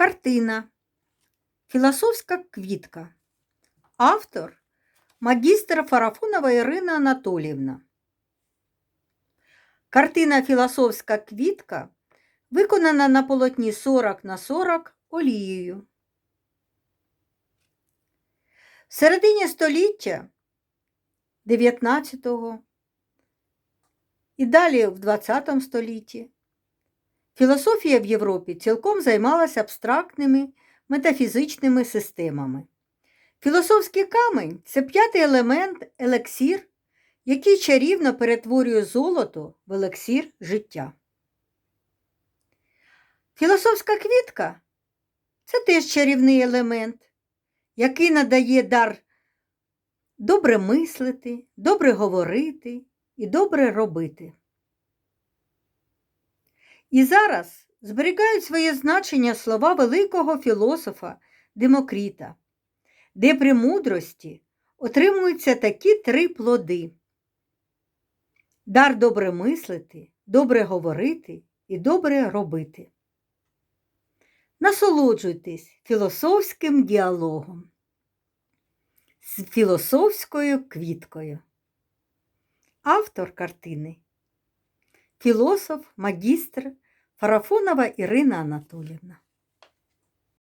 Картина Філософська квітка. Автор магістр Фарафонова Ірина Анатоліївна. Картина Філософська квітка виконана на полотні 40 на 40 олією. В середині століття 19-го і далі в 20 столітті філософія в Європі цілком займалася абстрактними метафізичними системами. Філософський камень це п'ятий елемент елексір, який чарівно перетворює золото в елексір життя. Філософська квітка це теж чарівний елемент, який надає дар добре мислити, добре говорити і добре робити. І зараз зберігають своє значення слова великого філософа Демокріта, де при мудрості отримуються такі три плоди: дар добре мислити, добре говорити і добре робити. Насолоджуйтесь філософським діалогом з філософською квіткою. Автор картини філософ, магістр Фарафонова Ірина Анатоліївна.